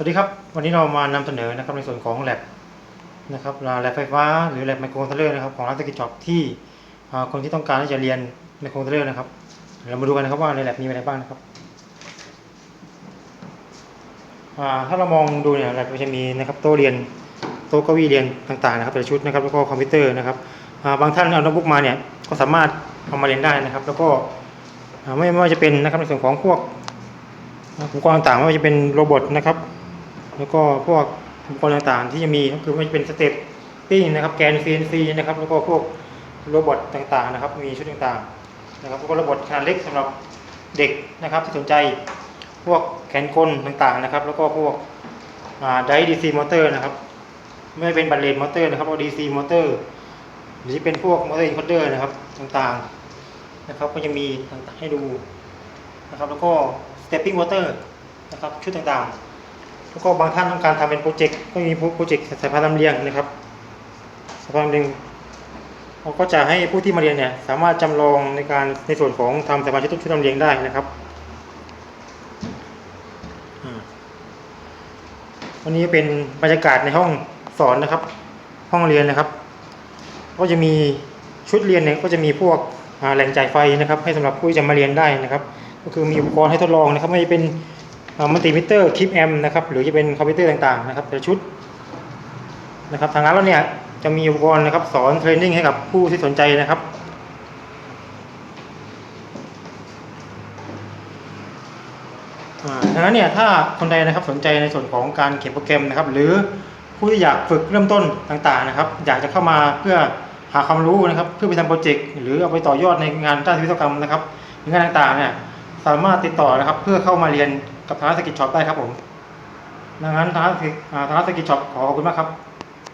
สวัสดีครับ วันนี้เรามานำเสนอนะครับในส่วนของแลบนะครับแลบไฟฟ้าหรือแลบไมโครคอนโทรลเลอร์นะครับของร้านสกิจจ็อบที่คนที่ต้องการที่จะเรียนไมโครคอนโทรลเลอร์นะครับ เรามาดูกันนะครับว่าในแลบมีอะไรบ้างนะครับถ้าเรามองดูเนี่ยแลบก็จะมีนะครับโต๊ะเรียนโต๊ะเก้าอี้เรียนต่างๆนะครับแต่ละชุดนะครับแล้วก็คอมพิวเตอร์นะครับบางท่านเอาโน้ตบุ๊กมาเนี่ยก็สามารถเอามาเรียนได้นะครับ แล้วก็ไม่ไม่ว่าจะเป็นนะครับในส่วนของพวกอุปกรณ์ต่างๆไม่ว่าจะเป็นโรบอทนะครับ แล้วก็พวกอุปกรณ์ต่างๆ ที่จะมีก็คือไม่ว่าจะเป็นสเต็ปปิ้งนะครับแกน CNC นะครับแล้วก็พวกโรบอทต่างๆนะครับ มีชุดต่างๆนะครับแล้วก็โรบอทขนาดเล็กสำหรับเด็กนะครับที่สนใจพวกแขนกลต่างๆนะครับ แล้วก็พวกไดดีซีมอเตอร์นะครับ ไม่เป็นบัตเลนมอเตอร์นะครับก็ดีซีมอเตอร์หรือเป็นพวกมอเตอร์อินคอเดอร์นะครับต่างๆนะครับ ก็จะมีต่างๆให้ดูนะครับ แล้วก็ stepping water นะครับชุดต่างๆ แล้วก็บางท่านต้องการทำเป็นโปรเจกต์ก็มีโปรเจกต์สายพานลำเลียงนะครับสายพานลำเลียงเราก็จะให้ผู้ที่มาเรียนเนี่ยสามารถจำลองในการในส่วนของทำสายพานชุดชุดลำเลียงได้นะครับวันนี้เป็นบรรยากาศในห้องสอนนะครับ ห้องเรียนนะครับ ก็จะมีชุดเรียนเนี่ยก็จะมีพวกแหล่งจ่ายไฟนะครับ ให้สำหรับผู้ที่จะมาเรียนได้นะครับ ก็คือมีอุปกรณ์ให้ทดลองนะครับไม่เป็น มัลติมิเตอร์คลิปแอมนะครับหรือจะเป็นคอมพิวเตอร์ต่างๆนะครับแต่ชุดนะครับทางร้านเราเนี่ยจะมีอุปกรณ์นะครับสอนเทรนนิ่งให้กับผู้ที่สนใจนะครับอ่าดังนั้นเนี่ยถ้าคนใดนะครับสนใจในส่วนของการเขียนโปรแกรมนะครับ หรือผู้ที่อยากฝึกเริ่มต้นต่างๆนะครับ อยากจะเข้ามาเพื่อหาความรู้นะครับ เพื่อไปทำโปรเจกต์หรือเอาไปต่อยอดในงานด้านวิศวกรรมนะครับงานต่างๆเนี่ย สามารถติดต่อนะครับ เพื่อเข้ามาเรียนกับทางสกิจช็อปได้ครับผมดังนั้นทางร้านสกิจทางสกิจช็อปขอขอบคุณมากครับ